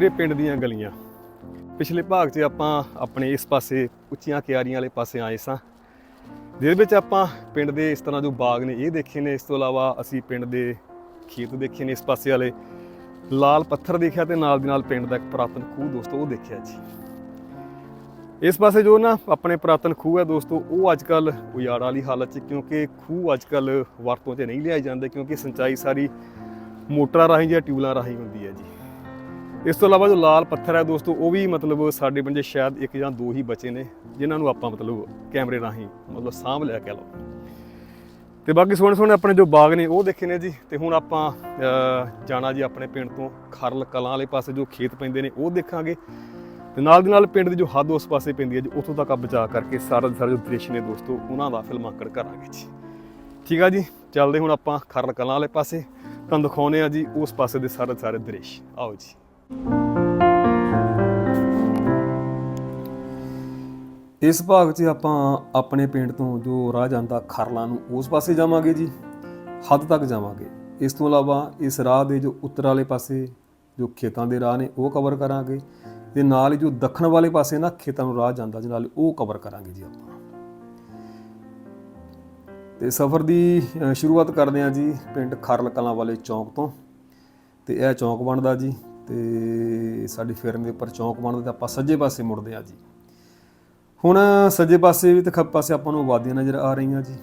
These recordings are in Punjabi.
ਮੇਰੇ ਪਿੰਡ ਦੀਆਂ ਗਲੀਆਂ। ਪਿਛਲੇ ਭਾਗ 'ਚ ਆਪਾਂ ਆਪਣੇ ਇਸ ਪਾਸੇ ਉੱਚੀਆਂ ਕਿਆਰੀਆਂ ਵਾਲੇ ਪਾਸੇ ਆਏ ਸਾਂ। ਜਿਹਦੇ ਵਿੱਚ ਆਪਾਂ ਪਿੰਡ ਦੇ ਇਸ ਤਰ੍ਹਾਂ ਜੋ ਬਾਗ ਨੇ ਇਹ ਦੇਖੇ ਨੇ, ਇਸ ਤੋਂ ਇਲਾਵਾ ਅਸੀਂ ਪਿੰਡ ਦੇ ਖੇਤ ਦੇਖੇ ਨੇ ਇਸ ਪਾਸੇ ਵਾਲੇ। ਲਾਲ ਪੱਥਰ ਦੇਖਿਆ ਤੇ ਨਾਲ ਦੀ ਨਾਲ ਪਿੰਡ ਦਾ ਇੱਕ ਪੁਰਾਤਨ ਖੂਹ ਦੋਸਤੋ, ਉਹ ਦੇਖਿਆ ਜੀ। ਇਸ ਪਾਸੇ ਜੋ ਨਾ ਆਪਣੇ ਪੁਰਾਤਨ ਖੂਹ ਹੈ ਦੋਸਤੋ, ਉਹ ਅੱਜ ਕੱਲ ਉਜਾੜ ਵਾਲੀ ਹਾਲਤ 'ਚ ਕਿਉਂਕਿ ਖੂਹ ਅੱਜ ਕੱਲ ਵਰਤੋਂ 'ਚ ਨਹੀਂ ਲਿਆਏ ਜਾਂਦੇ, ਕਿਉਂਕਿ ਸਿੰਚਾਈ ਸਾਰੀ ਮੋਟਰਾਂ ਰਾਹੀਂ ਜਾਂ ਟਿਊਬਲਾਂ ਰਾਹੀਂ ਹੁੰਦੀ ਹੈ ਜੀ। ਇਸ ਤੋਂ ਇਲਾਵਾ ਜੋ ਲਾਲ ਪੱਥਰ ਹੈ ਦੋਸਤੋ, ਉਹ ਵੀ ਮਤਲਬ ਸਾਡੇ ਬੰਦੇ ਸ਼ਾਇਦ ਇੱਕ ਜਾਂ ਦੋ ਹੀ ਬਚੇ ਨੇ, ਜਿਨ੍ਹਾਂ ਨੂੰ ਆਪਾਂ ਮਤਲਬ ਕੈਮਰੇ ਰਾਹੀਂ ਮਤਲਬ ਸਾਂਭ ਲਿਆ ਕਹਿ ਲਓ। ਤੇ ਬਾਕੀ ਸੋਹਣੇ ਸੋਹਣੇ ਆਪਣੇ ਜੋ ਬਾਗ ਨੇ, ਉਹ ਦੇਖੇ ਨੇ ਜੀ। ਤੇ ਹੁਣ ਆਪਾਂ ਜਾਣਾ ਜੀ ਆਪਣੇ ਪਿੰਡ ਤੋਂ ਖਰਲ ਕਲਾਂ ਵਾਲੇ ਪਾਸੇ, ਜੋ ਖੇਤ ਪੈਂਦੇ ਨੇ, ਉਹ ਦੇਖਾਂਗੇ। ਤੇ ਨਾਲ ਦੀ ਨਾਲ ਪਿੰਡ ਦੀ ਜੋ ਹੱਦ ਉਸ ਪਾਸੇ ਪੈਂਦੀ ਹੈ ਜੀ, ਉੱਥੋਂ ਤੱਕ ਆ ਬਚਾ ਕਰਕੇ ਸਾਰਾ ਦਾ ਸਾਰਾ ਜੋ ਦ੍ਰਿਸ਼ ਨੇ ਦੋਸਤੋ, ਉਹਨਾਂ ਦਾ ਫਿਲਮਾਂਕਣ ਕਰਾਂਗੇ ਜੀ। ਠੀਕ ਆ ਜੀ? ਚੱਲਦੇ ਹੁਣ ਆਪਾਂ ਖਰਲ ਕਲਾਂ ਵਾਲੇ ਪਾਸੇ, ਤੁਹਾਨੂੰ ਦਿਖਾਉਨੇ ਆ ਜੀ ਉਸ ਪਾਸੇ ਦੇ ਸਾਰੇ ਸਾਰੇ ਦ੍ਰਿਸ਼। ਆਓ ਜੀ। ਇਸ ਭਾਗ 'ਚ ਆਪਾਂ ਆਪਣੇ ਪਿੰਡ ਤੋਂ ਜੋ ਰਾਹ ਜਾਂਦਾ ਖਰਲਾ ਨੂੰ, ਉਸ ਪਾਸੇ ਜਾਵਾਂਗੇ ਜੀ, ਹੱਦ ਤੱਕ ਜਾਵਾਂਗੇ। ਇਸ ਤੋਂ ਇਲਾਵਾ ਇਸ ਰਾਹ ਦੇ ਜੋ ਉੱਤਰ ਵਾਲੇ ਪਾਸੇ ਜੋ ਖੇਤਾਂ ਦੇ ਰਾਹ ਨੇ, ਉਹ ਕਵਰ ਕਰਾਂਗੇ। ਤੇ ਨਾਲ ਹੀ ਜੋ ਦੱਖਣ ਵਾਲੇ ਪਾਸੇ ਨਾ ਖੇਤਾਂ ਨੂੰ ਰਾਹ ਜਾਂਦਾ ਜੀ ਨਾਲ ਉਹ ਕਵਰ ਕਰਾਂਗੇ ਜੀ ਆਪਾਂ। ਤੇ ਸਫ਼ਰ ਦੀ ਸ਼ੁਰੂਆਤ ਕਰਦੇ ਹਾਂ ਜੀ ਪਿੰਡ ਖਰਲ ਕਲਾਂ ਵਾਲੇ ਚੌਂਕ ਤੋਂ। ਤੇ ਇਹ ਚੌਂਕ ਬਣਦਾ ਜੀ ਤੇ ਸਾਡੀ ਫੇਰਨ ਦੇ ਉੱਪਰ ਚੌਂਕ ਬਣਦਾ ਤੇ ਆਪਾਂ ਸੱਜੇ ਪਾਸੇ ਮੁੜਦੇ ਹਾਂ ਜੀ। ਹੁਣ ਸੱਜੇ ਪਾਸੇ ਵੀ ਤੇ ਖੱਬੇ ਪਾਸੇ ਆਪਾਂ ਨੂੰ ਆਬਾਦੀਆਂ ਨਜ਼ਰ ਆ ਰਹੀਆਂ ਜੀ।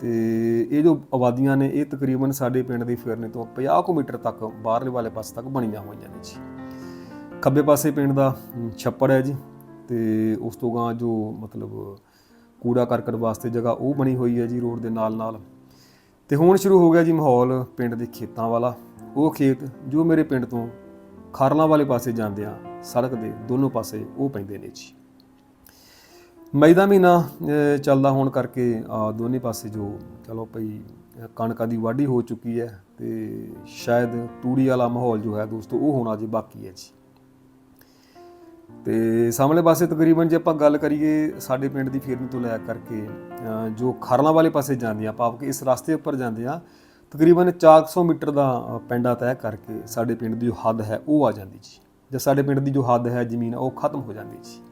ਤੇ ਇਹ ਜੋ ਆਬਾਦੀਆਂ ਨੇ, ਇਹ ਤਕਰੀਬਨ ਸਾਡੇ ਪਿੰਡ ਦੀ ਫਿਰਨੇ ਤੋਂ 50 ਕੁ ਮੀਟਰ ਤੱਕ ਬਾਹਰਲੇ ਵਾਲੇ ਪਾਸੇ ਤੱਕ ਬਣੀਆਂ ਹੋਈਆਂ ਨੇ ਜੀ। ਖੱਬੇ ਪਾਸੇ ਪਿੰਡ ਦਾ ਛੱਪੜ ਹੈ ਜੀ ਤੇ ਉਸ ਤੋਂ ਗਾਂ ਜੋ ਮਤਲਬ ਕੂੜਾ ਕਰਕਟ ਵਾਸਤੇ ਜਗ੍ਹਾ ਉਹ ਬਣੀ ਹੋਈ ਹੈ ਜੀ ਰੋਡ ਦੇ ਨਾਲ ਨਾਲ ਤੇ ਹੁਣ ਸ਼ੁਰੂ ਹੋ ਗਿਆ ਜੀ ਮਾਹੌਲ ਪਿੰਡ ਦੇ ਖੇਤਾਂ ਵਾਲਾ। ਉਹ ਖੇਤ ਜੋ ਮੇਰੇ ਪਿੰਡ ਤੋਂ ਖਾਰਲਾਂ ਵਾਲੇ ਪਾਸੇ ਜਾਂਦੇ ਆ ਸੜਕ ਦੇ ਦੋਨੋਂ ਪਾਸੇ ਉਹ ਪੈਂਦੇ ਨੇ ਜੀ। ਮਈ ਦਾ ਮਹੀਨਾ ਚੱਲਦਾ ਹੋਣ ਕਰਕੇ ਦੋਨੇ ਪਾਸੇ ਜੋ ਚਲੋ ਭਈ ਕਣਕਾਂ ਦੀ ਵਾਢੀ ਹੋ ਚੁੱਕੀ ਹੈ ਤੇ ਸ਼ਾਇਦ ਤੂੜੀ ਵਾਲਾ ਮਾਹੌਲ ਜੋ ਹੈ ਦੋਸਤੋ ਉਹ ਹੋਣਾ ਜੀ ਬਾਕੀ ਹੈ ਜੀ। ਤੇ ਸਾਹਮਣੇ ਪਾਸੇ ਤਕਰੀਬਨ ਜੇ ਆਪਾਂ ਗੱਲ ਕਰੀਏ ਸਾਡੇ ਪਿੰਡ ਦੀ ਫੇਰਨੀ ਤੋਂ ਲੈ ਕਰਕੇ ਅਹ, ਜੋ ਖਰਲਾ ਵਾਲੇ ਪਾਸੇ ਜਾਂਦੇ ਆ ਭਾਵ ਕਿ ਇਸ ਰਸਤੇ ਉੱਪਰ ਜਾਂਦੇ ਆ ਤਕਰੀਬਨ 400 ਮੀਟਰ ਦਾ ਪੈਂਡਾ ਤੈਅ ਕਰਕੇ ਸਾਡੇ ਪਿੰਡ ਦੀ ਜੋ ਹੱਦ ਹੈ ਉਹ ਆ ਜਾਂਦੀ ਜੀ। ਜਾਂ ਸਾਡੇ ਪਿੰਡ ਦੀ ਜੋ ਹੱਦ ਹੈ ਜ਼ਮੀਨ, ਉਹ ਖਤਮ ਹੋ ਜਾਂਦੀ ਜੀ।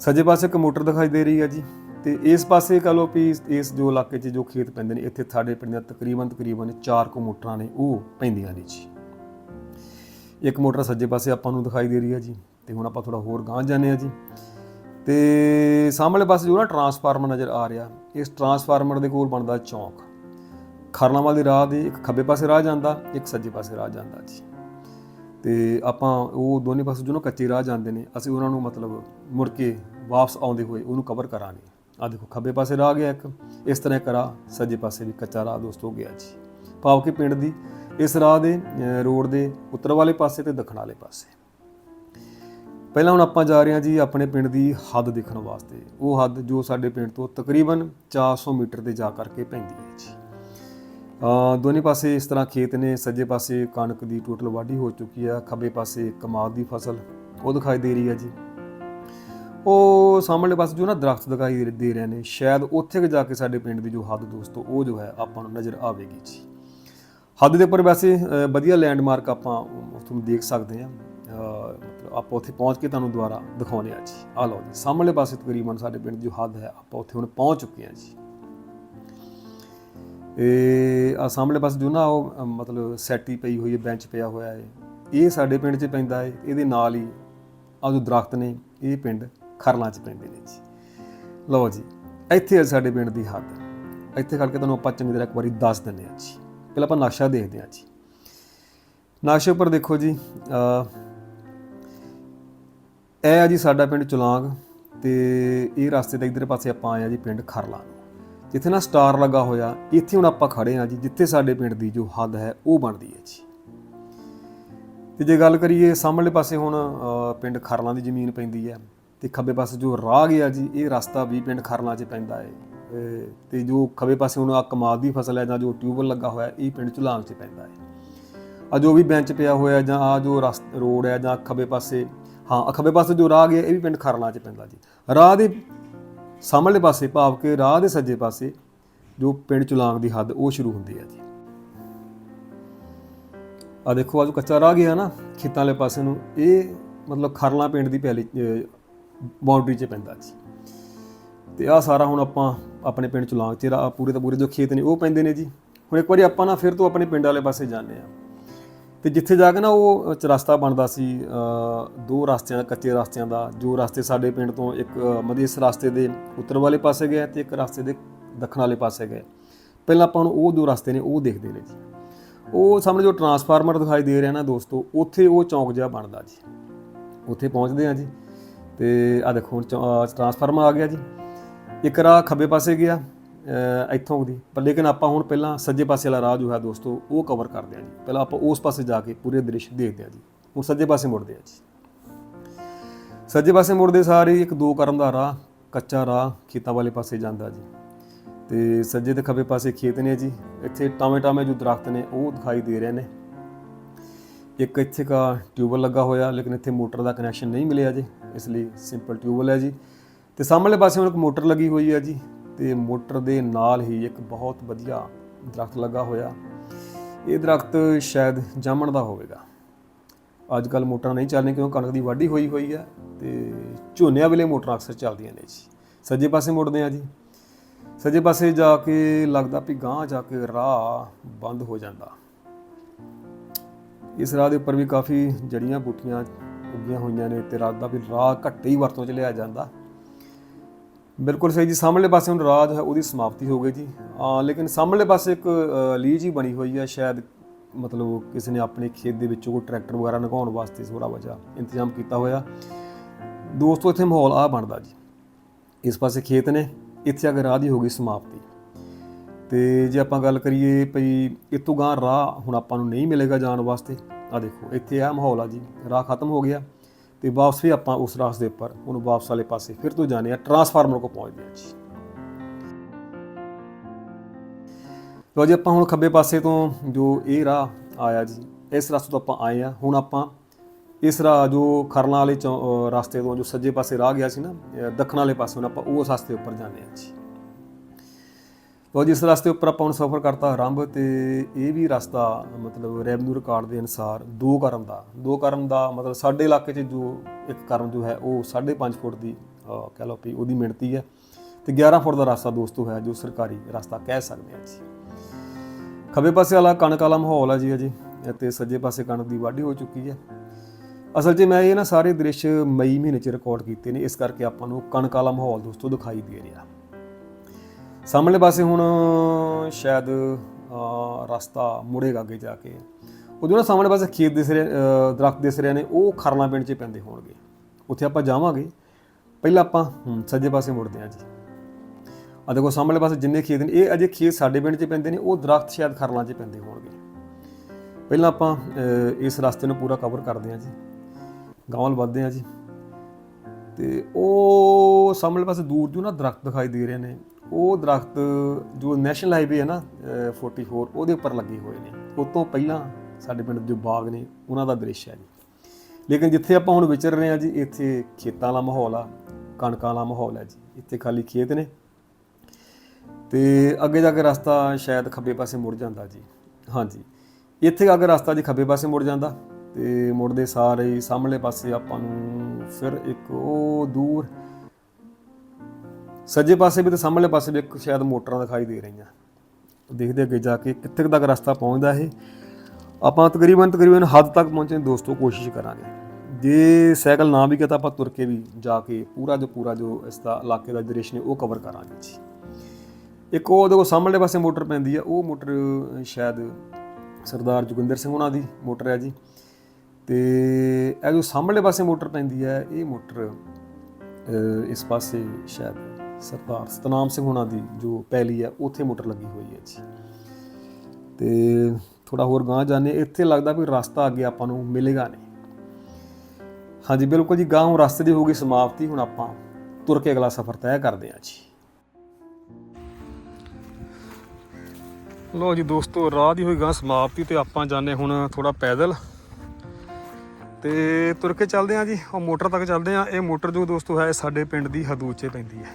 ਸੱਜੇ ਪਾਸੇ ਇੱਕ ਮੋਟਰ ਦਿਖਾਈ ਦੇ ਰਹੀ ਹੈ ਜੀ ਤੇ ਇਸ ਪਾਸੇ ਕਹ ਲਓ ਵੀ ਇਸ- ਜੋ ਇਲਾਕੇ 'ਚ ਜੋ ਖੇਤ ਪੈਂਦੇ ਨੇ, ਇੱਥੇ ਸਾਡੇ ਪਿੰਡ ਦੀਆਂ ਤਕਰੀਬਨ ਤਕਰੀਬਨ 4 ਕੁ ਮੋਟਰਾਂ ਨੇ ਉਹ ਪੈਂਦੀਆਂ ਨੇ ਜੀ। ਇੱਕ ਮੋਟਰ ਸੱਜੇ ਪਾਸੇ ਆਪਾਂ ਨੂੰ ਦਿਖਾਈ ਦੇ ਰਹੀ ਹੈ ਜੀ ਤੇ ਹੁਣ ਆਪਾਂ ਥੋੜਾ ਹੋਰ ਗਾਂਹ ਜਾਂਦੇ ਆ ਜੀ। ਤੇ ਸਾਹਮਣੇ ਪਾਸੇ ਜੋ ਨਾ ਟਰਾਂਸਫਾਰਮਰ ਨਜ਼ਰ ਆ ਰਿਹਾ, ਇਸ ਟਰਾਂਸਫਾਰਮਰ ਦੇ ਕੋਲ ਬਣਦਾ ਚੌਂਕ। ਖਰਨਾਵਾਲ ਦੀ ਰਾਹ ਦੇ ਇੱਕ ਖੱਬੇ ਪਾਸੇ ਰਾਹ ਜਾਂਦਾ, ਇੱਕ ਸੱਜੇ ਪਾਸੇ ਰਾਹ ਜਾਂਦਾ ਜੀ। ਤੇ ਆਪਾਂ ਉਹ ਦੋਨੇ ਪਾਸੇ ਜੋ ਕੱਚੇ ਰਾਹ ਜਾਂਦੇ ਨੇ, ਅਸੀਂ ਉਹਨਾਂ ਨੂੰ ਮਤਲਬ ਮੁੜ ਕੇ ਵਾਪਸ ਆਉਂਦੇ ਹੋਏ ਉਹਨੂੰ ਕਵਰ ਕਰਾਂਗੇ। ਆ ਦੇਖੋ, ਖੱਬੇ ਪਾਸੇ ਰਾਹ ਗਿਆ ਇੱਕ, ਇਸ ਤਰ੍ਹਾਂ ਇੱਕ ਰਾਹ, ਸੱਜੇ ਪਾਸੇ ਵੀ ਕੱਚਾ ਰਾਹ ਦੋਸਤੋ ਗਿਆ ਜੀ। ਭਾਵ ਕਿ ਪਿੰਡ ਦੀ ਇਸ ਰਾਹ ਦੇ ਰੋਡ ਦੇ ਉੱਤਰ ਵਾਲੇ ਪਾਸੇ ਤੇ ਦੱਖਣ ਵਾਲੇ ਪਾਸੇ। ਪਹਿਲਾਂ ਹੁਣ ਆਪਾਂ ਜਾ ਰਹੇ ਹਾਂ ਜੀ ਆਪਣੇ ਪਿੰਡ ਦੀ ਹੱਦ ਦੇਖਣ ਵਾਸਤੇ। ਉਹ ਹੱਦ ਜੋ ਸਾਡੇ ਪਿੰਡ ਤੋਂ ਤਕਰੀਬਨ 400 ਮੀਟਰ ਤੇ ਜਾ ਕਰਕੇ ਪੈਂਦੀ ਹੈ ਜੀ। ਦੋਨੇ ਪਾਸੇ ਇਸ ਤਰ੍ਹਾਂ ਖੇਤ ਨੇ, ਸੱਜੇ ਪਾਸੇ ਕਣਕ ਦੀ ਟੋਟਲ ਵਾਢੀ ਹੋ ਚੁੱਕੀ ਆ, ਖੱਬੇ ਪਾਸੇ ਕਮਾਦ ਦੀ ਫਸਲ, ਉਹ ਦਿਖਾਈ ਦੇ ਰਹੀ ਹੈ ਜੀ। ਉਹ ਸਾਹਮਣੇ ਪਾਸੇ ਜੋ ਨਾ ਦਰਖਤ ਦਿਖਾਈ ਦੇ- ਰਹੇ ਨੇ, ਸ਼ਾਇਦ ਉੱਥੇ ਜਾ ਕੇ ਸਾਡੇ ਪਿੰਡ ਦੀ ਜੋ ਹੱਦ ਦੋਸਤੋ, ਉਹ ਜੋ ਹੈ ਆਪਾਂ ਨੂੰ ਨਜ਼ਰ ਆਵੇਗੀ ਜੀ। ਹੱਦ ਦੇ ਉੱਪਰ ਵੈਸੇ ਵਧੀਆ ਲੈਂਡਮਾਰਕ ਆਪਾਂ ਤੁਹਾਨੂੰ ਦੇਖ ਸਕਦੇ ਹਾਂ। ਮਤਲਬ ਆਪਾਂ ਉੱਥੇ ਪਹੁੰਚ ਕੇ ਤੁਹਾਨੂੰ ਦੁਬਾਰਾ ਦਿਖਾਉਣੇ ਆ ਜੀ। ਆ ਲਓ ਜੀ, ਸਾਹਮਣੇ ਪਾਸੇ ਤਕਰੀਬਨ ਸਾਡੇ ਪਿੰਡ ਦੀ ਜੋ ਹੱਦ ਹੈ, ਆਪਾਂ ਉੱਥੇ ਹੁਣ ਪਹੁੰਚ ਚੁੱਕੇ ਹਾਂ ਜੀ। ਇਹ ਆ ਸਾਹਮਣੇ ਪਾਸੇ ਜੋ ਨਾ ਉਹ ਮਤਲਬ ਸੈਟੀ ਪਈ ਹੋਈ ਹੈ, ਬੈਂਚ ਪਿਆ ਹੋਇਆ ਹੈ। ਇਹ ਸਾਡੇ ਪਿੰਡ 'ਚ ਪੈਂਦਾ ਹੈ, ਇਹਦੇ ਨਾਲ ਹੀ ਆ ਜੋ ਦਰਖਤ ਨੇ, ਇਹ ਪਿੰਡ ਖਰਲਾਂ 'ਚ ਪੈਂਦੇ ਨੇ ਜੀ। ਲਓ ਜੀ, ਇੱਥੇ ਹੈ ਸਾਡੇ ਪਿੰਡ ਦੀ ਹੱਦ। ਇੱਥੇ ਖੜ ਕੇ ਤੁਹਾਨੂੰ ਆਪਾਂ ਚੰਗੀ ਤਰ੍ਹਾਂ ਇੱਕ ਵਾਰੀ ਦੱਸ ਦਿੰਦੇ ਹਾਂ ਜੀ। ਪਹਿਲਾਂ ਆਪਾਂ ਨਕਸ਼ਾ ਦੇਖਦੇ ਹਾਂ ਜੀ। ਨਕਸ਼ੇ ਉੱਪਰ ਦੇਖੋ ਜੀ ਇਹ ਆ ਜੀ ਸਾਡਾ ਪਿੰਡ ਚੁਲਾਂਗ ਤੇ ਇਹ ਰਸਤੇ ਦੇ ਇਧਰ ਪਾਸੇ ਆਪਾਂ ਆਏ ਆ ਜੀ ਪਿੰਡ ਖਰਲਾਂ ਨੂੰ। ਜਿੱਥੇ ਨਾ ਸਟਾਰ ਲੱਗਾ ਹੋਇਆ ਇੱਥੇ ਹੁਣ ਆਪਾਂ ਖੜੇ ਆ ਜੀ ਜਿੱਥੇ ਸਾਡੇ ਪਿੰਡ ਦੀ ਜੋ ਹੱਦ ਹੈ ਉਹ ਬਣਦੀ ਹੈ ਜੀ। ਤੇ ਜੇ ਗੱਲ ਕਰੀਏ ਸਾਹਮਣੇ ਪਾਸੇ ਹੁਣ ਪਿੰਡ ਖਰਲਾਂ ਦੀ ਜ਼ਮੀਨ ਪੈਂਦੀ ਹੈ ਤੇ ਖੱਬੇ ਪਾਸੇ ਜੋ ਰਾਹ ਗਿਆ ਜੀ ਇਹ ਰਸਤਾ ਵੀ ਪਿੰਡ ਖਰਲਾਂ 'ਚ ਪੈਂਦਾ ਹੈ। ਅ, ਤੇ ਜੋ ਖੱਬੇ ਪਾਸੇ ਹੁਣ ਆ ਕਮਾਦ ਦੀ ਫਸਲ ਹੈ ਜਾਂ ਜੋ ਟਿਊਬਲ ਲੱਗਾ ਹੋਇਆ ਇਹ ਪਿੰਡ ਝੁਲਾਂਗ 'ਚ ਪੈਂਦਾ ਹੈ। ਆ ਜੋ ਵੀ ਬੈਂਚ ਪਿਆ ਹੋਇਆ ਜਾਂ ਆ ਜੋ ਰਸ ਰੋਡ ਹੈ ਜਾਂ ਖੱਬੇ ਪਾਸੇ ਹਾਂ ਖੱਬੇ ਪਾਸੇ ਜੋ ਰਾਹ ਗਿਆ ਇਹ ਵੀ ਪਿੰਡ ਖਰਲਾਂ 'ਚ ਪੈਂਦਾ ਜੀ। ਰਾਹ ਦੇ ਸਾਹਮਣੇ ਪਾਸੇ ਭਾਵ ਕਿ ਰਾਹ ਦੇ ਸੱਜੇ ਪਾਸੇ ਜੋ ਪਿੰਡ ਚੁਲਾਂਗ ਦੀ ਹੱਦ, ਉਹ ਸ਼ੁਰੂ ਹੁੰਦੀ ਹੈ ਜੀ। ਆ ਦੇਖੋ ਆਜੋ ਕੱਚਾ ਰਾਹ ਗਿਆ ਨਾ, ਖੇਤਾਂ ਵਾਲੇ ਪਾਸੇ ਨੂੰ, ਇਹ ਮਤਲਬ ਖਰਲਾ ਪਿੰਡ ਦੀ ਪਹਿਲੀ ਬਾਉਂਡਰੀ 'ਚ ਪੈਂਦਾ ਜੀ। ਤੇ ਆ ਸਾਰਾ ਹੁਣ ਆਪਾਂ ਆਪਣੇ ਪਿੰਡ ਚੁਲਾਂਗ ਚ ਰਾ- ਪੂਰੇ ਤਾਂ ਪੂਰੇ ਜੋ ਖੇਤ ਨੇ, ਉਹ ਪੈਂਦੇ ਨੇ ਜੀ। ਹੁਣ ਇੱਕ ਵਾਰੀ ਆਪਾਂ ਨਾ ਫਿਰ ਤੋਂ ਆਪਣੇ ਪਿੰਡ ਵਾਲੇ ਪਾਸੇ ਜਾਂਦੇ ਆ ਤੇ ਜਿੱਥੇ ਜਾ ਕੇ ਨਾ ਉਹ ਚਰਸਤਾ ਬਣਦਾ ਸੀ ਦੋ ਰਸਤਿਆਂ ਦਾ ਕੱਚੇ ਰਸਤਿਆਂ ਦਾ ਜੋ ਰਸਤੇ ਸਾਡੇ ਪਿੰਡ ਤੋਂ ਇੱਕ ਅ, ਮਤਲਬ ਇਸ ਰਸਤੇ ਦੇ ਉੱਤਰ ਵਾਲੇ ਪਾਸੇ ਗਏ ਤੇ ਇੱਕ ਰਸਤੇ ਦੇ ਦੱਖਣ ਵਾਲੇ ਪਾਸੇ ਗਏ। ਪਹਿਲਾਂ ਆਪਾਂ ਨੂੰ ਉਹ ਦੋ ਰਸਤੇ ਨੇ ਉਹ ਦੇਖਦੇ ਨੇ ਜੀ। ਉਹ ਸਾਹਮਣੇ ਜੋ ਟਰਾਂਸਫਾਰਮਰ ਦਿਖਾਈ ਦੇ ਰਿਹਾ ਨਾ ਦੋਸਤੋ ਉੱਥੇ ਉਹ ਚੌਂਕ ਜਿਹਾ ਬਣਦਾ ਜੀ। ਉੱਥੇ ਪਹੁੰਚਦੇ ਆ ਜੀ ਤੇ ਆ ਦੇਖੋ ਹੁਣ ਚੌ- ਟਰਾਂਸਫਾਰਮਰ ਆ ਗਿਆ ਜੀ। ਇੱਕ ਰਾਹ ਖੱਬੇ ਪਾਸੇ ਗਿਆ ਇੱਥੋਂ ਦੀ ਪਰ ਲੇਕਿਨ ਆਪਾਂ ਹੁਣ ਪਹਿਲਾਂ ਸੱਜੇ ਪਾਸੇ ਵਾਲਾ ਰਾਹ ਜੋ ਹੈ ਦੋਸਤੋ, ਉਹ ਕਵਰ ਕਰਦੇ ਆ ਜੀ। ਪਹਿਲਾਂ ਆਪਾਂ ਉਸ ਪਾਸੇ ਜਾ ਕੇ ਪੂਰੇ ਦ੍ਰਿਸ਼ ਦੇਖਦੇ ਆ ਜੀ। ਹੁਣ ਸੱਜੇ ਪਾਸੇ ਮੁੜਦੇ ਆ ਜੀ। ਸੱਜੇ ਪਾਸੇ ਮੁੜਦੇ ਸਾਰੇ ਇੱਕ ਦੋ ਕਰਮ ਦਾ ਰਾਹ, ਕੱਚਾ ਰਾਹ ਖੇਤਾਂ ਵਾਲੇ ਪਾਸੇ ਜਾਂਦਾ ਜੀ। ਤੇ ਸੱਜੇ ਤੇ ਖੱਬੇ ਪਾਸੇ ਖੇਤ ਨੇ ਜੀ। ਇੱਥੇ ਟਾਵੇਂ ਟਾਵੇਂ ਜੋ ਦਰਖਤ ਨੇ, ਉਹ ਦਿਖਾਈ ਦੇ ਰਹੇ ਨੇ। ਇੱਕ ਇੱਥੇ ਦਾ ਟਿਊਬਲ ਲੱਗਾ ਹੋਇਆ, ਲੇਕਿਨ ਇੱਥੇ ਮੋਟਰ ਦਾ ਕਨੈਕਸ਼ਨ ਨਹੀਂ ਮਿਲਿਆ ਜੀ। ਇਸ ਲਈ ਸਿੰਪਲ ਟਿਊਬਲ ਹੈ ਜੀ। ਤੇ ਸਾਹਮਣੇ ਪਾਸੇ ਹੁਣ ਇੱਕ ਮੋਟਰ ਲੱਗੀ ਹੋਈ ਹੈ ਜੀ। ਤੇ ਮੋਟਰ ਦੇ ਨਾਲ ਹੀ ਇੱਕ ਬਹੁਤ ਵਧੀਆ ਦਰਖਤ ਲੱਗਾ ਹੋਇਆ। ਇਹ ਦਰਖਤ ਸ਼ਾਇਦ ਜਾਮਣ ਦਾ ਹੋਵੇਗਾ। ਅੱਜ ਕੱਲ ਮੋਟਰਾਂ ਨਹੀਂ ਚੱਲਦੀਆਂ ਕਿਉਂਕਿ ਕਣਕ ਦੀ ਵਾਢੀ ਹੋਈ ਹੋਈ ਹੈ ਤੇ ਝੋਨਿਆਂ ਵੇਲੇ ਮੋਟਰਾਂ ਅਕਸਰ ਚੱਲਦੀਆਂ ਨੇ ਜੀ। ਸੱਜੇ ਪਾਸੇ ਮੁੜਦੇ ਆ ਜੀ। ਸੱਜੇ ਪਾਸੇ ਜਾ ਕੇ ਲੱਗਦਾ ਵੀ ਗਾਂਹ ਜਾ ਕੇ ਰਾਹ ਬੰਦ ਹੋ ਜਾਂਦਾ। ਇਸ ਰਾਹ ਦੇ ਉੱਪਰ ਵੀ ਕਾਫੀ ਜੜੀਆਂ ਬੂਟੀਆਂ ਉੱਗੀਆਂ ਹੋਈਆਂ ਨੇ ਤੇ ਰਾਤ ਦਾ ਵੀ ਰਾਹ ਘੱਟ ਹੀ ਵਰਤੋਂ ਚ ਲਿਆ ਜਾਂਦਾ। ਬਿਲਕੁਲ ਸਹੀ ਜੀ ਸਾਹਮਣੇ ਪਾਸੇ ਹੁਣ ਰਾਹ ਹੈ ਉਹਦੀ ਸਮਾਪਤੀ ਹੋ ਗਈ ਜੀ। ਆ ਲੇਕਿਨ ਸਾਹਮਣੇ ਪਾਸੇ ਇੱਕ ਅ, ਲੀਜ ਹੀ ਬਣੀ ਹੋਈ ਹੈ ਸ਼ਾਇਦ ਮਤਲਬ ਕਿਸੇ ਨੇ ਆਪਣੇ ਖੇਤ ਦੇ ਵਿੱਚੋਂ ਕੋਈ ਟਰੈਕਟਰ ਵਗੈਰਾ ਲਗਾਉਣ ਵਾਸਤੇ ਥੋੜਾ ਵਜਾ ਇੰਤਜ਼ਾਮ ਕੀਤਾ ਹੋਇਆ। ਦੋਸਤੋ ਇੱਥੇ ਮਾਹੌਲ ਆ ਬਣਦਾ ਜੀ। ਇਸ ਪਾਸੇ ਖੇਤ ਨੇ ਇੱਥੇ ਆ ਕੇ ਰਾਹ ਦੀ ਹੋ ਗਈ ਸਮਾਪਤੀ। ਤੇ ਜੇ ਆਪਾਂ ਗੱਲ ਕਰੀਏ ਭਈ ਇਤੋਂ ਗਾਂ ਰਾਹ ਹੁਣ ਆਪਾਂ ਨੂੰ ਨਹੀਂ ਮਿਲੇਗਾ ਜਾਣ ਵਾਸਤੇ ਆ ਦੇਖੋ ਇੱਥੇ ਆ ਮਾਹੌਲ ਆ ਜੀ ਰਾਹ ਖਤਮ ਹੋ ਗਿਆ। ਤੇ ਵਾਪਸ ਵੀ ਆਪਾਂ ਉਸ ਰਾਸਤੇ ਉੱਪਰ, ਉਹਨੂੰ ਵਾਪਸ ਵਾਲੇ ਪਾਸੇ ਫਿਰ ਤੋਂ ਜਾਣੇ ਆ ਟਰਾਂਸਫਾਰਮਰ ਕੋ ਪਹੁੰਚਦੇ ਆ ਜੀ। ਲੋ ਜੀ, ਆਪਾਂ ਹੁਣ ਖੱਬੇ ਪਾਸੇ ਤੋਂ ਜੋ ਇਹ ਰਾਹ ਆਇਆ ਜੀ, ਇਸ ਰਸਤੇ ਤੋਂ ਆਪਾਂ ਆਏ ਆ ਹੁਣ ਆਪਾਂ ਇਸ ਰਾਹ ਜੋ ਖਰਨਾ ਵਾਲੇ ਚੌ- ਰਸਤੇ ਤੋਂ ਜੋ ਸੱਜੇ ਪਾਸੇ ਰਾਹ ਗਿਆ ਸੀ ਨਾ ਦੱਖਣ ਵਾਲੇ ਪਾਸੇ, ਹੁਣ ਆਪਾਂ ਉਸ ਰਸਤੇ ਉੱਪਰ ਜਾਂਦੇ ਆ ਜੀ। ਲੋ ਜਿਸ ਰਸਤੇ ਉੱਪਰ ਆਪਾਂ ਹੁਣ ਸਫ਼ਰ ਕਰਤਾ ਆਰੰਭ ਤੇ ਇਹ ਵੀ ਰਸਤਾ ਮਤਲਬ ਰੈਵਨਿਊ ਰਿਕਾਰਡ ਦੇ ਅਨੁਸਾਰ ਦੋ ਕਰਮ ਦਾ, ਦੋ ਕਰਮ ਦਾ ਮਤਲਬ ਸਾਡੇ ਇਲਾਕੇ 'ਚ ਜੋ ਇੱਕ ਕਰਮ ਜੋ ਹੈ ਉਹ 5.5 ਫੁੱਟ ਦੀ, ਅਹ, ਕਹਿ ਲਓ ਵੀ ਉਹਦੀ ਮਿਣਤੀ ਹੈ ਤੇ 11 ਫੁੱਟ ਦਾ ਰਸਤਾ ਦੋਸਤੋ ਹੈ ਜੋ ਸਰਕਾਰੀ ਰਸਤਾ ਕਹਿ ਸਕਦੇ ਹਾਂ ਜੀ ਖੱਬੇ ਪਾਸੇ ਵਾਲਾ ਕਣਕ ਵਾਲਾ ਮਾਹੌਲ ਹੈ ਜੀ ਅਜੇ ਤੇ ਸੱਜੇ ਪਾਸੇ ਕਣਕ ਦੀ ਵਾਢੀ ਹੋ ਚੁੱਕੀ ਹੈ। ਅਸਲ 'ਚ ਮੈਂ ਇਹ ਨਾ ਸਾਰੇ ਦ੍ਰਿਸ਼ ਮਈ ਮਹੀਨੇ 'ਚ ਰਿਕਾਰਡ ਕੀਤੇ ਨੇ, ਇਸ ਕਰਕੇ ਆਪਾਂ ਨੂੰ ਕਣਕ ਵਾਲਾ ਮਾਹੌਲ ਦੋਸਤੋ ਦਿਖਾਈ ਦੇ ਰਿਹਾ। ਸਾਹਮਣੇ ਪਾਸੇ ਹੁਣ ਸ਼ਾਇਦ ਰਸਤਾ ਮੁੜੇਗਾ ਅੱਗੇ ਜਾ ਕੇ। ਉਹ ਜੋ ਨਾ ਸਾਹਮਣੇ ਪਾਸੇ ਖੇਤ ਦਿਸ ਰਹੇ ਅਹ, ਦਰਖਤ ਦਿਸ ਰਹੇ ਨੇ ਉਹ ਖਰਲਾ ਪਿੰਡ 'ਚ ਪੈਂਦੇ ਹੋਣਗੇ। ਉੱਥੇ ਆਪਾਂ ਜਾਵਾਂਗੇ। ਪਹਿਲਾਂ ਆਪਾਂ ਸੱਜੇ ਪਾਸੇ ਮੁੜਦੇ ਹਾਂ ਜੀ। ਆ ਦੇਖੋ ਸਾਹਮਣੇ ਪਾਸੇ ਜਿੰਨੇ ਖੇਤ ਨੇ ਇਹ ਅਜੇ ਖੇਤ ਸਾਡੇ ਪਿੰਡ 'ਚ ਪੈਂਦੇ ਨੇ ਉਹ ਦਰਖਤ ਸ਼ਾਇਦ ਖਰਲਾਂ 'ਚ ਪੈਂਦੇ ਹੋਣਗੇ। ਪਹਿਲਾਂ ਆਪਾਂ ਇਸ ਰਸਤੇ ਨੂੰ ਪੂਰਾ ਕਵਰ ਕਰਦੇ ਹਾਂ ਜੀ। ਗਾਂਵਲ ਵੱਲ ਵੱਧਦੇ ਹਾਂ ਜੀ। ਤੇ ਉਹ ਸਾਹਮਣੇ ਪਾਸੇ ਦੂਰ ਜੋ ਨਾ ਦਰਖਤ ਦਿਖਾਈ ਦੇ ਰਹੇ ਨੇ, ਉਹ ਦਰਖਤ ਜੋ ਨੈਸ਼ਨਲ ਹਾਈਵੇ ਹੈ ਨਾ, ਅਹ 44 ਉਹਦੇ ਉੱਪਰ ਲੱਗੇ ਹੋਏ ਨੇ। ਉਹ ਤੋਂ ਪਹਿਲਾਂ ਸਾਡੇ ਪਿੰਡ ਜੋ ਬਾਗ ਨੇ, ਉਹਨਾਂ ਦਾ ਦ੍ਰਿਸ਼ ਹੈ ਜੀ। ਲੇਕਿਨ ਜਿੱਥੇ ਆਪਾਂ ਹੁਣ ਵਿਚਰ ਰਹੇ ਹਾਂ ਜੀ, ਇੱਥੇ ਖੇਤਾਂ ਵਾਲਾ ਮਾਹੌਲ ਆ, ਕਣਕਾਂ ਵਾਲਾ ਮਾਹੌਲ ਹੈ ਜੀ। ਇੱਥੇ ਖਾਲੀ ਖੇਤ ਨੇ। ਤੇ ਅੱਗੇ ਜਾ ਕੇ ਰਸਤਾ ਸ਼ਾਇਦ ਖੱਬੇ ਪਾਸੇ ਮੁੜ ਜਾਂਦਾ ਜੀ। ਹਾਂਜੀ। ਇੱਥੇ ਅਗਰ ਰਸਤਾ ਜੀ ਖੱਬੇ ਪਾਸੇ ਮੁੜ ਜਾਂਦਾ ਤੇ ਮੁੜਦੇ ਸਾਰੇ ਹੀ ਸਾਹਮਣੇ ਪਾਸੇ ਆਪਾਂ ਨੂੰ ਫਿਰ ਇੱਕ ਉਹ ਦੂਰ, ਸੱਜੇ ਪਾਸੇ ਵੀ ਤੇ ਸਾਹਮਣੇ ਪਾਸੇ ਵੀ ਇੱਕ ਸ਼ਾਇਦ ਮੋਟਰਾਂ ਦਿਖਾਈ ਦੇ ਰਹੀਆਂ। ਦੇਖਦੇ ਅੱਗੇ ਜਾ ਕੇ ਕਿੱਥੇ ਤੱਕ ਰਸਤਾ ਪਹੁੰਚਦਾ ਇਹ। ਆਪਾਂ ਤਕਰੀਬਨ ਤਕਰੀਬਨ ਹੱਦ ਤੱਕ ਪਹੁੰਚਣ ਦੋਸਤੋ, ਕੋਸ਼ਿਸ਼ ਕਰਾਂਗੇ। ਜੇ ਸਾਈਕਲ ਨਾ ਵੀ ਕੀਤਾ ਆਪਾਂ ਤੁਰ ਕੇ ਵੀ ਜਾ ਕੇ ਪੂਰਾ ਜੋ ਪੂਰਾ ਜੋ ਇਸ ਦਾ ਇਲਾਕੇ ਦਾ ਦ੍ਰਿਸ਼ ਨੇ ਉਹ ਕਵਰ ਕਰਾਂਗੇ ਜੀ। ਇੱਕ ਉਹ ਦੇਖੋ ਸਾਹਮਣੇ ਪਾਸੇ ਮੋਟਰ ਪੈਂਦੀ ਹੈ ਉਹ ਮੋਟਰ ਸ਼ਾਇਦ ਸਰਦਾਰ ਜੋਗਿੰਦਰ ਸਿੰਘ ਉਹਨਾਂ ਦੀ ਮੋਟਰ ਹੈ ਜੀ। ਤੇ ਇਹ ਜੋ ਸਾਹਮਣੇ ਪਾਸੇ ਮੋਟਰ ਪੈਂਦੀ ਹੈ, ਇਹ ਮੋਟਰ ਇਸ ਪਾਸੇ ਸ਼ਾਇਦ ਸਰਦਾਰ ਸਤਨਾਮ ਸਿੰਘ ਹੁਣਾਂ ਦੀ ਜੋ ਪਹਿਲੀ ਹੈ, ਉੱਥੇ ਮੋਟਰ ਲੱਗੀ ਹੋਈ ਹੈ ਜੀ। ਤੇ ਥੋੜਾ ਹੋਰ ਗਾਂ ਜਾਣੇ, ਇੱਥੇ ਲੱਗਦਾ ਵੀ ਰਸਤਾ ਅੱਗੇ ਆਪਾਂ ਨੂੰ ਮਿਲੇਗਾ ਨਹੀਂ। ਹਾਂਜੀ, ਬਿਲਕੁਲ ਜੀ ਗਾਂ ਰਸਤੇ ਦੀ ਹੋ ਗਈ ਸਮਾਪਤੀ, ਹੁਣ ਆਪਾਂ ਤੁਰ ਕੇ ਅਗਲਾ ਸਫ਼ਰ ਤੈਅ ਕਰਦੇ ਹਾਂ ਜੀ। ਲੋ ਜੀ ਦੋਸਤੋ, ਰਾਹ ਦੀ ਹੋਈ ਗਾਂ ਸਮਾਪਤੀ ਤੇ ਆਪਾਂ ਜਾਣੇ ਹੁਣ ਥੋੜਾ ਪੈਦਲ। ਤੇ ਤੁਰ ਕੇ ਚੱਲਦੇ ਆਂ ਜੀ, ਉਹ ਮੋਟਰ ਤੱਕ ਚੱਲਦੇ ਆਂ। ਇਹ ਮੋਟਰ ਜੋ ਦੋਸਤੋ ਹੈ ਸਾਡੇ ਪਿੰਡ ਦੀ ਹਦੂਦ 'ਚ ਪੈਂਦੀ ਹੈ।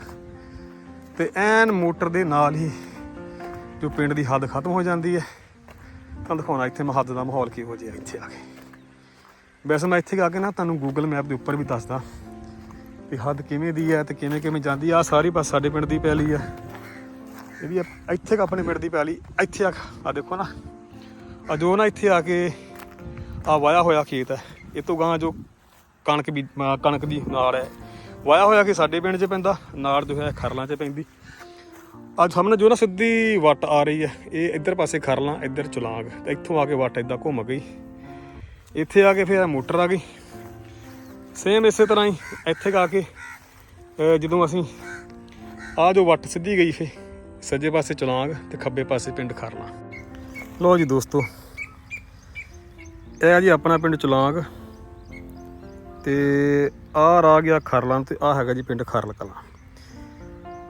ਤੇ ਐਨ ਮੋਟਰ ਦੇ ਨਾਲ ਹੀ ਜੋ ਪਿੰਡ ਦੀ ਹੱਦ ਖਤਮ ਹੋ ਜਾਂਦੀ ਹੈ। ਤੁਹਾਨੂੰ ਦਿਖਾਉਣਾ ਇੱਥੇ ਮਹੱਦ ਦਾ ਮਾਹੌਲ ਕਿਹੋ ਜਿਹਾ ਇੱਥੇ ਆ ਕੇ। ਵੈਸੇ ਮੈਂ ਇੱਥੇ ਆ ਕੇ ਨਾ ਤੁਹਾਨੂੰ ਗੂਗਲ ਮੈਪ ਦੇ ਉੱਪਰ ਵੀ ਦੱਸਦਾ ਵੀ ਹੱਦ ਕਿਵੇਂ ਦੀ ਹੈ ਤੇ ਕਿਵੇਂ ਕਿਵੇਂ ਜਾਂਦੀ ਆ। ਆਹ ਸਾਰੀ ਬਸ ਸਾਡੇ ਪਿੰਡ ਦੀ ਪੈਲੀ ਆ। ਇਹ ਵੀ ਆ- ਇੱਥੇ ਕੁ ਆਪਣੇ ਪਿੰਡ ਦੀ ਪੈਲੀ, ਇੱਥੇ ਆ ਆ ਦੇਖੋ ਨਾ ਅਜੋ ਨਾ ਇੱਥੇ ਆ ਕੇ ਆ ਵਾਇਆ ਹੋਇਆ ਖੇਤ ਹੈ। ਇਹ ਤੋਂ ਗਾਂ ਜੋ ਕਣਕ ਵੀ ਕਣਕ ਦੀ ਨਾੜ ਹੈ। ਵਾਇਆ ਹੋਇਆ ਕਿ ਸਾਡੇ ਪਿੰਡ 'ਚ ਪੈਂਦਾ, ਨਾੜ ਜੋ ਹੈ ਖਰਲਾਂ 'ਚ ਪੈਂਦੀ। ਅੱਜ ਸਾਹਮਣੇ ਜੋ ਨਾ ਸਿੱਧੀ ਵੱਟ ਆ ਰਹੀ ਹੈ, ਇਹ ਇੱਧਰ ਪਾਸੇ ਖਰਲਾਂ, ਇੱਧਰ ਚੁਲਾਂਗ, ਤੇ ਇੱਥੋਂ ਆ ਕੇ ਵੱਟ ਇਦਾਂ ਘੁੰਮ ਗਈ। ਇੱਥੇ ਆ ਕੇ ਫਿਰ ਇਹ ਮੋਟਰ ਆ ਗਈ। ਸੇਮ ਇਸੇ ਤਰ੍ਹਾਂ ਹੀ ਇੱਥੇ ਆ ਕੇ ਜਦੋਂ ਅਸੀਂ ਆ ਜੋ ਵੱਟ ਸਿੱਧੀ ਗਈ ਫੇ ਸੱਜੇ ਪਾਸੇ ਚਲਾਂਗ ਤੇ ਖੱਬੇ ਪਾਸੇ ਪਿੰਡ ਖਰਲਾ। ਲੋ ਜੀ ਦੋਸਤੋ, ਇਹ ਆ ਜੀ ਆਪਣਾ ਪਿੰਡ ਚਲਾਂਗ। ਤੇ ਆਹ ਆ ਗਿਆ ਖਰਲਾਂ ਤੇ ਆਹ ਹੈਗਾ ਜੀ ਪਿੰਡ ਖਰਲ ਕਲਾਂ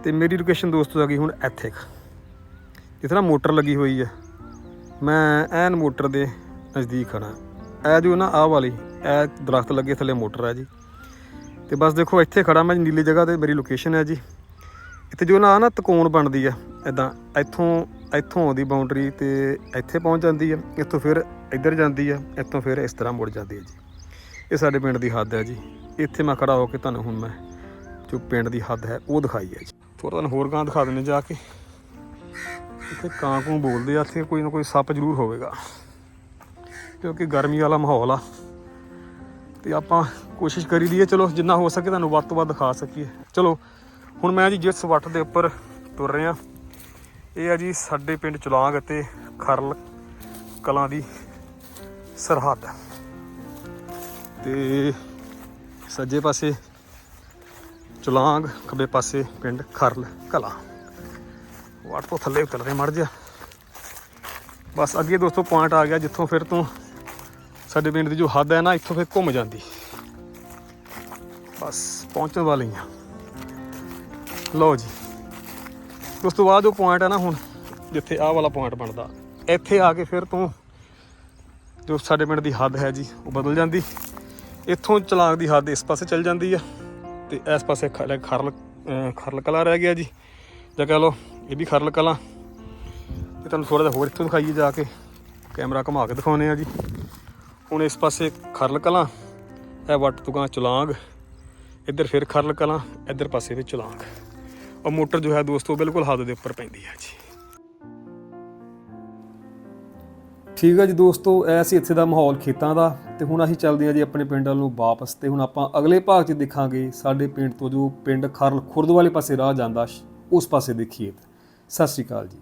ਤੇ ਮੇਰੀ ਲੋਕੇਸ਼ਨ ਦੋਸਤੋ ਆ ਗਈ ਹੁਣ ਇੱਥੇ ਜਿੱਥੇ ਨਾ ਮੋਟਰ ਲੱਗੀ ਹੋਈ ਆ। ਮੈਂ ਐਨ ਮੋਟਰ ਦੇ ਨਜ਼ਦੀਕ ਖੜਾ ਇਹ ਜੋ ਨਾ ਆਹ ਵਾਲੀ ਇਹ ਦਰਖਤ ਲੱਗੇ ਥੱਲੇ ਮੋਟਰ ਹੈ ਜੀ। ਤੇ ਬਸ ਦੇਖੋ ਇੱਥੇ ਖੜਾ ਮੈਂ ਨੀਲੀ ਜਗ੍ਹਾ ਤੇ ਮੇਰੀ ਲੋਕੇਸ਼ਨ ਹੈ ਜੀ। ਇੱਥੇ ਜੋ ਨਾ ਆਹ ਨਾ ਤਕੋਣ ਬਣਦੀ ਆ ਇਦਾਂ ਇੱਥੋਂ ਇੱਥੋਂ ਆਉਂਦੀ ਬਾਉਂਡਰੀ ਤੇ ਇੱਥੇ ਪਹੁੰਚ ਜਾਂਦੀ ਹੈ ਇੱਥੋਂ ਫਿਰ ਇੱਧਰ ਜਾਂਦੀ ਹੈ ਇੱਥੋਂ ਫਿਰ ਇਸ ਤਰ੍ਹਾਂ ਮੁੜ ਜਾਂਦੀ ਹੈ ਜੀ। ਇਹ ਸਾਡੇ ਪਿੰਡ ਦੀ ਹੱਦ ਹੈ ਜੀ। ਇੱਥੇ ਮੈਂ ਖੜਾ ਹੋ ਕੇ ਤੁਹਾਨੂੰ ਹੁਣ ਮੈਂ ਜੋ ਪਿੰਡ ਦੀ ਹੱਦ ਹੈ, ਉਹ ਦਿਖਾਈ ਹੈ ਜੀ। ਥੋੜਾ ਤੁਹਾਨੂੰ ਹੋਰ ਗਾਂ ਦਿਖਾ ਦਿੰਦੇ ਜਾ ਕੇ। ਇੱਥੇ ਕਾਂ ਕੂੰ ਬੋਲਦੇ ਆ, ਇੱਥੇ ਕੋਈ ਨਾ ਕੋਈ ਸੱਪ ਜ਼ਰੂਰ ਹੋਵੇਗਾ। ਕਿਉਂਕਿ ਗਰਮੀ ਵਾਲਾ ਮਾਹੌਲ ਆ। ਤੇ ਆਪਾਂ ਕੋਸ਼ਿਸ਼ ਕਰੀ ਦੀ ਹੈ, ਚਲੋ ਜਿੰਨਾ ਹੋ ਸਕੇ ਤੁਹਾਨੂੰ ਵੱਧ ਤੋਂ ਵੱਧ ਦਿਖਾ ਸਕੀਏ। ਚਲੋ, ਹੁਣ ਮੈਂ ਜੀ ਜਿਸ ਵੱਟ ਦੇ ਉੱਪਰ ਤੁਰ ਰਿਹਾ, ਇਹ ਆ ਜੀ ਸਾਡੇ ਪਿੰਡ ਚੁਲਾਂਗ ਅਤੇ ਖਰਲ ਕਲਾਂ ਦੀ ਸਰਹੱਦ। ਤੇ ਸੱਜੇ ਪਾਸੇ ਚੁਲਾਂਗ, ਖੱਬੇ ਪਾਸੇ ਪਿੰਡ ਖਰਲ ਕਲਾ। ਵੱਟ ਤੋਂ ਥੱਲੇ ਉਤਰਦੇ ਮੜ ਜਾ ਬਸ ਅੱਗੇ ਦੋਸਤੋ ਪੁਆਇੰਟ ਆ ਗਿਆ ਜਿੱਥੋਂ ਫਿਰ ਤੋਂ ਸਾਡੇ ਪਿੰਡ ਦੀ ਜੋ ਹੱਦ ਹੈ ਨਾ, ਇੱਥੋਂ ਫਿਰ ਘੁੰਮ ਜਾਂਦੀ। ਬਸ ਪਹੁੰਚਣ ਵਾਲੀ ਆ। ਲਓ ਜੀ। ਉਸ ਤੋਂ ਬਾਅਦ ਉਹ ਪੁਆਇੰਟ ਹੈ ਨਾ ਹੁਣ, ਜਿੱਥੇ ਆਹ ਵਾਲਾ ਪੁਆਇੰਟ ਬਣਦਾ, ਇੱਥੇ ਆ ਕੇ ਫਿਰ ਤੋਂ ਜੋ ਸਾਡੇ ਪਿੰਡ ਦੀ ਹੱਦ ਹੈ ਜੀ, ਉਹ ਬਦਲ ਜਾਂਦੀ। ਇੱਥੋਂ ਚਲਾਕ ਦੀ ਹੱਦ ਇਸ ਪਾਸੇ ਚੱਲ ਜਾਂਦੀ ਆ ਤੇ ਇਸ ਪਾਸੇ ਖਰਲ ਖਰਲ ਕਲਾ ਰਹਿ ਗਿਆ ਜੀ। ਜਾਂ ਕਹ ਲਓ ਇਹ ਵੀ ਖਰਲ ਕਲਾ। ਤੇ ਤੁਹਾਨੂੰ ਥੋੜਾ ਜਿਹਾ ਹੋਰ ਇੱਥੋਂ ਦਿਖਾਈਏ ਜਾ ਕੇ। ਕੈਮਰਾ ਘੁਮਾ ਕੇ ਦਿਖਾਉਨੇ ਆ ਜੀ। ਹੁਣ ਇਸ ਪਾਸੇ ਖਰਲ ਕਲਾਂ, ਇਹ ਵੱਟ ਤੁਗਾ ਚਲਾਂਗ ਇੱਧਰ ਫਿਰ ਖਰਲ ਕਲਾਂ, ਇੱਧਰ ਪਾਸੇ ਵੀ ਚਲਾਂਗ ਉਹ ਮੋਟਰ ਜੋ ਹੈ ਦੋਸਤੋ ਬਿਲਕੁਲ ਹੱਦ ਦੇ ਉੱਪਰ ਪੈਂਦੀ ਹੈ ਜੀ। ਠੀਕ ਹੈ ਜੀ ਦੋਸਤੋ ਐ ਸੀ ਇੱਥੇ ਦਾ ਮਾਹੌਲ ਖੇਤਾਂ ਦਾ ਤੇ ਹੁਣ ਅਸੀਂ ਚੱਲਦੇ ਹਾਂ ਜੀ ਆਪਣੇ ਪਿੰਡ ਵੱਲ ਨੂੰ ਵਾਪਸ ਤੇ ਹੁਣ ਆਪਾਂ ਅਗਲੇ ਭਾਗ 'ਚ ਦੇਖਾਂਗੇ ਸਾਡੇ ਪਿੰਡ ਤੋਂ ਜੋ ਪਿੰਡ ਖਰਲ ਖੁਰਦ ਵਾਲੇ ਪਾਸੇ ਰਾਹ ਜਾਂਦਾ, ਉਸ ਪਾਸੇ ਦੇਖੀਏ ਸਤਿ ਸ਼੍ਰੀ ਅਕਾਲ ਜੀ।